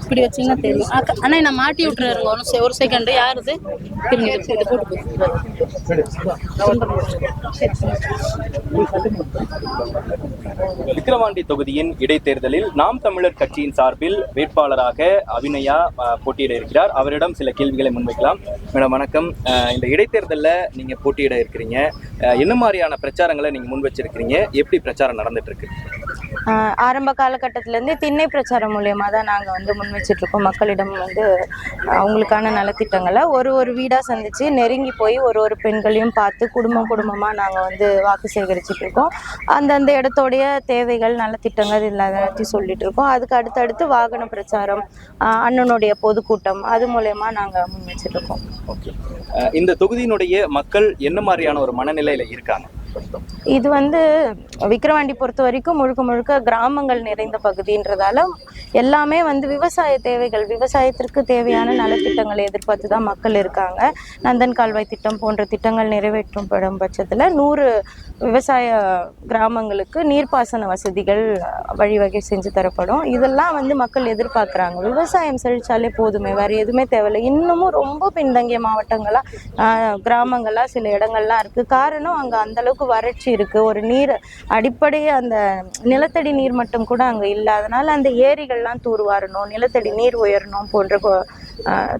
இப்படி வச்சீங்கன்னா தெரியும். அண்ணா நான் மாட்டி விட்டுறாருங்க ஒன்று ஒரு செகண்ட் யார் இது? திரும்பி இதை போட்டு விக்கிரவாண்டி தொகுதியின் இடைத்தேர்தலில் நாம் தமிழர் கட்சியின் சார்பில் வேட்பாளராக அபிநயா அஹ், போட்டியிட இருக்கிறார் அவரிடம் சில கேள்விகளை முன்வைக்கலாம். மேடம் வணக்கம். அஹ், இந்த இடைத்தேர்தலில் நீங்க போட்டியிட இருக்கிறீங்க என்ன மாதிரியான பிரச்சாரங்களை நீங்க முன் வச்சிருக்கிறீங்க எப்படி பிரச்சாரம் நடந்துட்டு இருக்கு? ஆரம்ப காலகட்டத்திலேருந்து திண்ணை பிரச்சாரம் மூலியமாக தான் நாங்கள் வந்து முன் இருக்கோம் மக்களிடம் வந்து அவங்களுக்கான நலத்திட்டங்களை. ஒரு ஒரு வீடாக சந்திச்சு நெருங்கி போய் ஒரு ஒரு பெண்களையும் பார்த்து குடும்பம் குடும்பமாக நாங்கள் வந்து வாக்கு சேகரிச்சுட்டு இருக்கோம் அந்தந்த இடத்தோடைய தேவைகள் நலத்திட்டங்கள் எல்லாத்தையும் சொல்லிட்டு இருக்கோம் அதுக்கு அடுத்தடுத்து வாகன பிரச்சாரம் அண்ணனுடைய பொதுக்கூட்டம் அது மூலயமா நாங்கள் முன் வச்சிட்டு இருக்கோம் ஓகே இந்த தொகுதியினுடைய மக்கள் என்ன மாதிரியான ஒரு மனநிலையில இருக்காங்க? இது வந்து விக்கிரவாண்டி பொறுத்த வரைக்கும் முழுக்க முழுக்க கிராமங்கள் நிறைந்த பகுதின்றதால எல்லாமே வந்து விவசாய தேவைகள் விவசாயத்திற்கு தேவையான நலத்திட்டங்களை எதிர்பார்த்து தான் மக்கள் இருக்காங்க. நந்தன் கால்வாய் திட்டம் போன்ற திட்டங்கள் நிறைவேற்றப்படும் பட்சத்தில் நூறு விவசாய கிராமங்களுக்கு நீர்ப்பாசன வசதிகள் வழிவகை செஞ்சு தரப்படும். இதெல்லாம் வந்து மக்கள் எதிர்பார்க்குறாங்க. விவசாயம் செழிச்சாலே போதுமே வேறு எதுவுமே தேவையில்லை. இன்னமும் ரொம்ப பின்தங்கிய மாவட்டங்களாக கிராமங்களாக சில இடங்கள்லாம் இருக்குது காரணம் அங்கே அந்தளவுக்கு வறட்சி இருக்குது ஒரு நீர் அடிப்படையே அந்த நிலத்தடி நீர் மட்டம் கூட அங்கே இல்லை. அதனால் அந்த ஏரிகள்லாம் தூர்வாரணும் நிலத்தடி நீர் உயரணும் போன்ற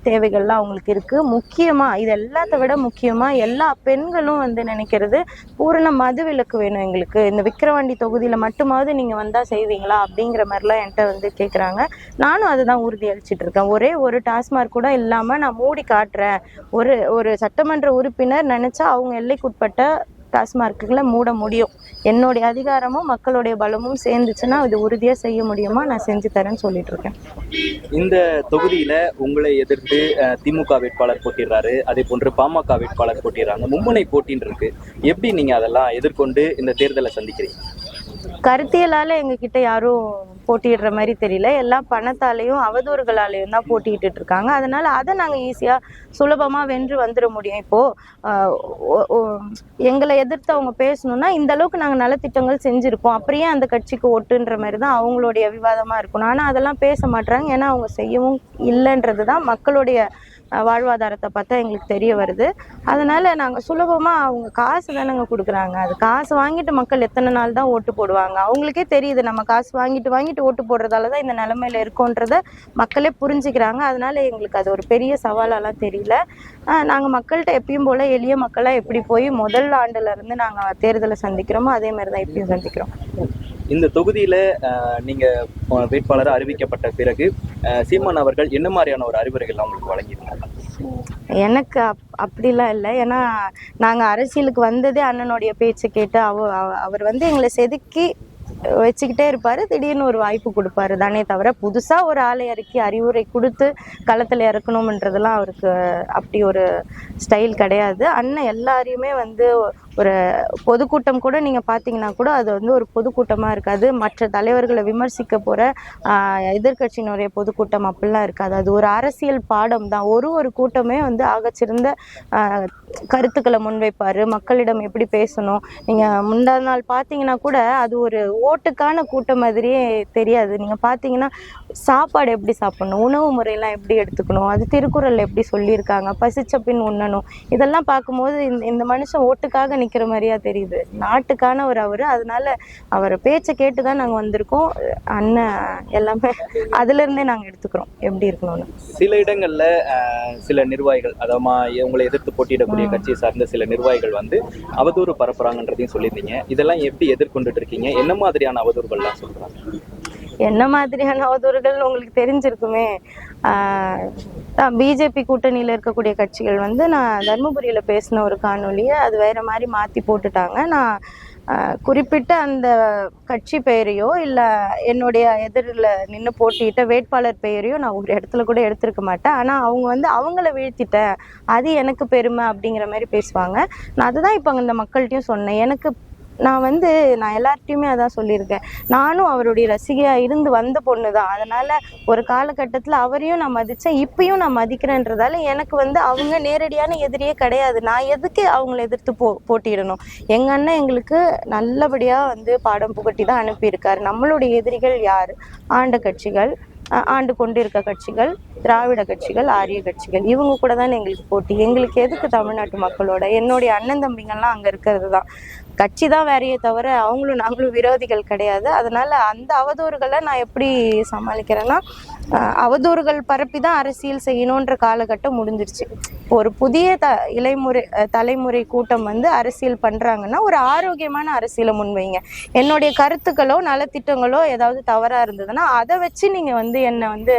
தேவைகள்லாம் அவங்களுக்கு இருக்குது முக்கியமாக இது எல்லாத்த விட முக்கியமாக எல்லா பெண்களும் வந்து நினைக்கிறது பூரண மது விலக்கு வேணும் எங்களுக்கு. இந்த விக்கிரவாண்டி தொகுதியில் மட்டுமாவது நீங்கள் வந்தால் செய்வீங்களா அப்படிங்கிற மாதிரிலாம் என்கிட்ட வந்து கேட்குறாங்க நானும் அதை தான் உறுதி அளிச்சிட்டு இருக்கேன் ஒரே ஒரு டாஸ்மார்க் கூட இல்லாமல் நான் மூடி காட்டுறேன். ஒரு ஒரு சட்டமன்ற உறுப்பினர் நினச்சா அவங்க எல்லைக்குட்பட்ட டாஸ்மார்க்குகளை மூட முடியும். என்னுடைய அதிகாரமும் மக்களுடைய பலமும் சேர்ந்துச்சுன்னா அது உறுதியாக செய்ய முடியுமா? நான் செஞ்சு தரேன்னு சொல்லிட்டு இருக்கேன். இந்த தொகுதியில உங்களை எதிர்த்து திமுக வேட்பாளர் போட்டிடுறாரு. அதே போன்று பாமக வேட்பாளர் போட்டிடுறாங்க. மும்முனை போட்டின்னு இருக்கு. எப்படி நீங்க அதெல்லாம் எதிர்கொண்டு இந்த தேர்தலை சந்திக்கிறீங்க? கருத்தியலால எங்ககிட்ட யாரும் போட்டியிடுற மாதிரி தெரியல. எல்லாம் பணத்தாலையும் அவதூறுகளாலையும் தான் போட்டியிட்டு இருக்காங்க அதனால அதை நாங்கள் ஈஸியாக சுலபமாக வென்று வந்துட முடியும். இப்போ எங்களை எதிர்த்து அவங்க பேசணும்னா இந்த அளவுக்கு நாங்கள் நலத்திட்டங்கள் செஞ்சுருக்கோம். அப்படியே அந்த கட்சிக்கு ஒட்டுன்ற மாதிரி தான் அவங்களுடைய விவாதமாக இருக்கணும். ஆனால் அதெல்லாம் பேச மாட்டாங்க ஏன்னா அவங்க செய்யவும் இல்லைன்றது தான் மக்களுடைய வாழ்வாதாரத்தை பார்த்தா எங்களுக்கு தெரிய வருது. அதனால நாங்கள் சுலபமாக அவங்க காசு தானேங்க கொடுக்குறாங்க. அது காசு வாங்கிட்டு மக்கள் எத்தனை நாள் தான் ஓட்டு போடுவாங்க? அவங்களுக்கே தெரியுது நம்ம காசு வாங்கிட்டு வாங்கிட்டு ஓட்டு போடுறதால தான் இந்த நிலமையில இருக்கோன்றத மக்களே புரிஞ்சுக்கிறாங்க. அதனால எங்களுக்கு அது ஒரு பெரிய சவாலாலாம் தெரியல. நாங்கள் மக்கள்கிட்ட எப்பயும் போல எளிய மக்களாக எப்படி போய் முதல் ஆண்டுல இருந்து நாங்கள் தேர்தலை சந்திக்கிறோமோ அதே மாதிரி தான் எப்பயும் சந்திக்கிறோம். இந்த தொகுதியில நீங்கள் நீங்க வேட்பாளர் அறிவிக்கப்பட்ட பிறகு சீமான் அவர்கள் என்ன மாதிரியான ஒரு அறிவுரைகள் அவங்களுக்கு வழங்கியிருந்தாங்க எனக்கு அப் அப்படிலாம் இல்லை. ஏன்னா நாங்கள் அரசியலுக்கு வந்ததே அண்ணனுடைய பேச்சை கேட்டு அவ- அவர் வந்து எங்களை செதுக்கி வச்சுக்கிட்டே இருப்பார். திடீர்னு ஒரு வாய்ப்பு கொடுப்பாரு. தானே தவிர புதுசாக ஒரு ஆளை இறக்கி அறிவுரை கொடுத்து களத்தில் இறக்கணுமன்றதெல்லாம் அவருக்கு அப்படி ஒரு ஸ்டைல் கிடையாது. அண்ணன் எல்லாரையுமே வந்து ஒரு பொதுக்கூட்டம் கூட நீங்கள் பார்த்தீங்கன்னா கூட அது வந்து ஒரு பொதுக்கூட்டமாக இருக்காது. மற்ற தலைவர்களை விமர்சிக்க போகிற எதிர்கட்சியினுடைய பொதுக்கூட்டம் அப்படிலாம் இருக்காது. அது ஒரு அரசியல் பாடம் தான். ஒரு ஒரு கூட்டமே வந்து ஆகச்சிறந்த கருத்துக்களை முன்வைப்பார். மக்களிடம் எப்படி பேசணும்? நீங்கள் முந்தா நாள் பார்த்தீங்கன்னா கூட அது ஒரு ஓ ஓட்டுக்கான கூட்டம் மாதிரியே தெரியாது. நீங்கள் பார்த்தீங்கன்னா சாப்பாடு எப்படி சாப்பிடணும்? உணவு முறையெல்லாம் எப்படி எடுத்துக்கணும்? அது திருக்குறளில் எப்படி சொல்லியிருக்காங்க? பசிச்ச பின் உண்ணணும். இதெல்லாம் பார்க்கும்போது இந்த மனுஷன் ஓட்டுக்காக நிற்கிற மாதிரியா தெரியுது. நாட்டுக்கான ஒரு அவர். அதனால அவர் பேச்சை கேட்டு தான் நாங்கள் வந்திருக்கோம். அண்ணன் எல்லாமே அதுலேருந்தே நாங்கள் எடுத்துக்கிறோம். எப்படி இருக்கணும்னு. சில இடங்கள்ல சில நிர்வாகிகள் அதாவது உங்களை எதிர்த்து போட்டியிடக்கூடிய கட்சியை சார்ந்த சில நிர்வாகிகள் வந்து அவதூறு பரப்புறாங்கன்றதையும் சொல்லியிருந்தீங்க. இதெல்லாம் எப்படி எதிர்கொண்டுட்டு இருக்கீங்க? என்ன மாதிரியான அவதூறுகள்லாம் சொல்றாங்க. என்ன மாதிரியான அவதூறுகள் உங்களுக்கு தெரிஞ்சிருக்குமே? பிஜேபி கூட்டணியில் இருக்கக்கூடிய கட்சிகள் வந்து நான் தர்மபுரியில் பேசின ஒரு காணொலியை அது வேற மாதிரி மாற்றி போட்டுட்டாங்க. நான் குறிப்பிட்ட அந்த கட்சி பெயரையோ இல்லை என்னுடைய எதிரில் நின்று போட்டியிட்ட வேட்பாளர் பெயரையோ நான் ஒரு இடத்துல கூட எடுத்திருக்க மாட்டேன். ஆனால் அவங்க வந்து அவங்கள வீழ்த்திட்டேன். அது எனக்கு பெருமை அப்படிங்கிற மாதிரி பேசுவாங்க. நான் அதுதான் இப்போ இந்த மக்கள்கிட்டையும் சொன்னேன். எனக்கு நான் வந்து நான் எல்லார்ட்டையுமே அதான் சொல்லியிருக்கேன். நானும் அவருடைய ரசிகையாக இருந்து வந்த பொண்ணு தான் அதனால் ஒரு காலகட்டத்தில் அவரையும் நான் மதித்தேன் இப்பயும் நான் மதிக்கிறேன்றதால எனக்கு வந்து அவங்க நேரடியான எதிரியே கிடையாது. நான் எதுக்கு அவங்கள எதிர்த்து போ போட்டியிடணும்? எங்கள் அண்ணன் எங்களுக்கு நல்லபடியாக வந்து பாடம் புகட்டி தான் அனுப்பியிருக்காரு. நம்மளுடைய எதிரிகள் யார்? ஆண்ட கட்சிகள் ஆண்டு கொண்டிருக்க கட்சிகள் திராவிட கட்சிகள் ஆரிய கட்சிகள். இவங்க கூட தான் எங்களுக்கு போட்டி. எங்களுக்கு எதுக்கு தமிழ்நாட்டு மக்களோட? என்னுடைய அண்ணன் தம்பிங்கள்லாம் அங்கே இருக்கிறது தான் கட்சி தான் வேறையே தவிர அவங்களும் நாங்களும் விரோதிகள் கிடையாது. அதனால அந்த அவதூறுகளை நான் எப்படி சமாளிக்கிறேன்னா அவதூறுகள் பரப்பி தான் அரசியல் செய்யணுன்ற காலகட்டம் முடிஞ்சிருச்சு. இப்போ ஒரு புதிய த இளைமுறை தலைமுறை கூட்டம் வந்து அரசியல் பண்றாங்கன்னா ஒரு ஆரோக்கியமான அரசியலை முன்வைங்க. என்னுடைய கருத்துக்களோ நலத்திட்டங்களோ ஏதாவது தவறா இருந்ததுன்னா அதை வச்சு நீங்க வந்து என்னை வந்து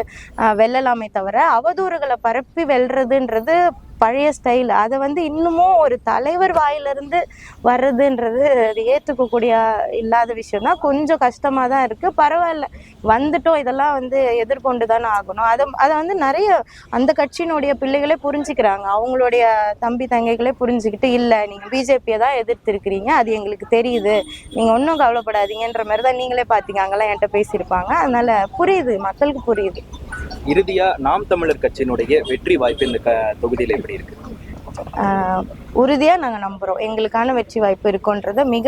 வெல்லலாமே தவிர அவதூறுகளை பரப்பி வெல்றதுன்றது பழைய ஸ்டைல் அதை வந்து இன்னமும் ஒரு தலைவர் வாயிலிருந்து வர்றதுன்றது அது ஏற்றுக்கக்கூடிய இல்லாத விஷயம் தான் கொஞ்சம் கஷ்டமாக தான் இருக்குது பரவாயில்ல. வந்துட்டோம். இதெல்லாம் வந்து எதிர்கொண்டு தானே ஆகணும். அதை அதை வந்து நிறைய அந்த கட்சியினுடைய பிள்ளைகளே புரிஞ்சுக்கிறாங்க. அவங்களுடைய தம்பி தங்கைகளே புரிஞ்சுக்கிட்டு இல்லை நீங்கள் பிஜேபியை தான் எதிர்த்திருக்கிறீங்க. அது எங்களுக்கு தெரியுது. நீங்கள் ஒன்றும் கவலைப்படாதீங்கன்ற மாதிரி தான் நீங்களே பார்த்தீங்க அங்கெல்லாம் என்கிட்ட பேசியிருப்பாங்க. அதனால் புரியுது. மக்களுக்கு புரியுது. இறுதியா நாம் தமிழர் கட்சியினுடைய வெற்றி வாய்ப்பு இந்த க- தொகுதியில எப்படி இருக்கு? உறுதியாக நாங்கள் நம்புகிறோம் எங்களுக்கான வெற்றி வாய்ப்பு இருக்குன்றத மிக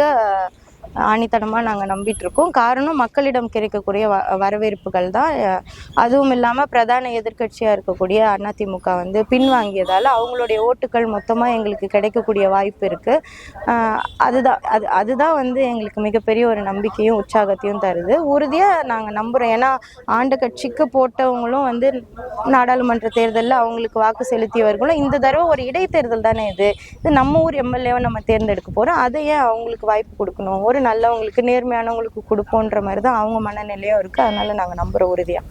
ஆணித்தனமாக நாங்கள் நம்பிட்டு இருக்கோம் காரணம் மக்களிடம் கிடைக்கக்கூடிய வ வரவேற்புகள் தான். அதுவும் இல்லாமல் பிரதான எதிர்க்கட்சியாக இருக்கக்கூடிய அதிமுக வந்து பின்வாங்கியதால் அவங்களுடைய ஓட்டுகள் மொத்தமாக எங்களுக்கு கிடைக்கக்கூடிய வாய்ப்பு இருக்குது அதுதான் அது அதுதான் வந்து எங்களுக்கு மிகப்பெரிய ஒரு நம்பிக்கையும் உற்சாகத்தையும் தருது. உறுதியாக நாங்கள் நம்புகிறோம் ஏன்னா ஆண்டு கட்சிக்கு போட்டவங்களும் வந்து நாடாளுமன்ற தேர்தலில் அவங்களுக்கு வாக்கு செலுத்தியவர்களும் இந்த தடவை ஒரு இடைத்தேர்தல் தானே இது. இது நம்ம ஊர் எம்எல்ஏவை நம்ம தேர்ந்தெடுக்க போகிறோம் அதை ஏன் அவங்களுக்கு வாய்ப்பு கொடுக்கணும். ஒரு நல்லவங்களுக்கு நேர்மையானவங்களுக்கு கொடுப்போன்ற மாதிரி தான் அவங்க மனநிலையும் இருக்குது அதனால நாங்கள் நம்புகிறோம் உறுதியாக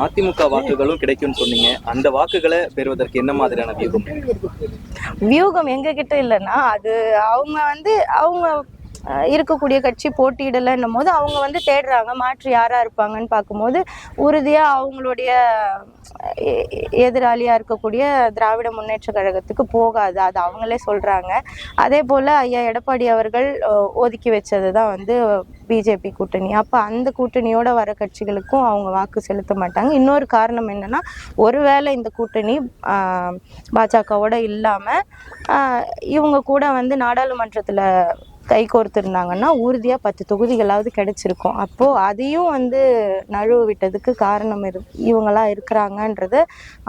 அதிமுக வாக்குகளும் கிடைக்கும்னு சொன்னீங்க. அந்த வாக்குகளை பெறுவதற்கு என்ன மாதிரியான வியூகம்? வியூகம் எங்க கிட்ட இல்லைன்னா அது அவங்க வந்து அவங்க இருக்கக்கூடிய கட்சி போட்டியிடலைன்னும் போது அவங்க வந்து தேடுறாங்க மாற்று யாரா இருப்பாங்கன்னு பார்க்கும்போது உறுதியா அவங்களுடைய எதிராளியாக எதிராளியா இருக்கக்கூடிய திராவிட முன்னேற்ற கழகத்துக்கு போகாது. அது அவங்களே சொல்றாங்க. அதே போல ஐயா எடப்பாடி அவர்கள் ஒதுக்கி வச்சது தான் வந்து பிஜேபி கூட்டணி. அப்போ அந்த கூட்டணியோட வர கட்சிகளுக்கும் அவங்க வாக்கு செலுத்த மாட்டாங்க. இன்னொரு காரணம் என்னன்னா ஒருவேளை இந்த கூட்டணி பாஜகவோட இல்லாமல் இவங்க கூட வந்து நாடாளுமன்றத்தில் கை கோர்த்துருந்தாங்கன்னா உறுதியாக பத்து தொகுதிகளாவது கிடைச்சிருக்கும். அப்போது அதையும் வந்து நழுவ விட்டதுக்கு காரணம் இரு இவங்களா இருக்கிறாங்கன்றத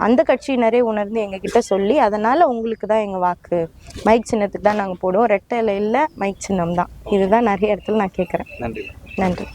அந்த கட்சியினரே உணர்ந்து எங்ககிட்ட சொல்லி அதனால் உங்களுக்கு தான் எங்கள் வாக்கு. மைக் சின்னத்துக்கு தான் நாங்கள் போடுவோம். ரெட்டை இலை இல்லை மைக் சின்னம் தான் இதுதான் நிறைய இடத்துல நான் கேட்குறேன் நன்றி. நன்றி.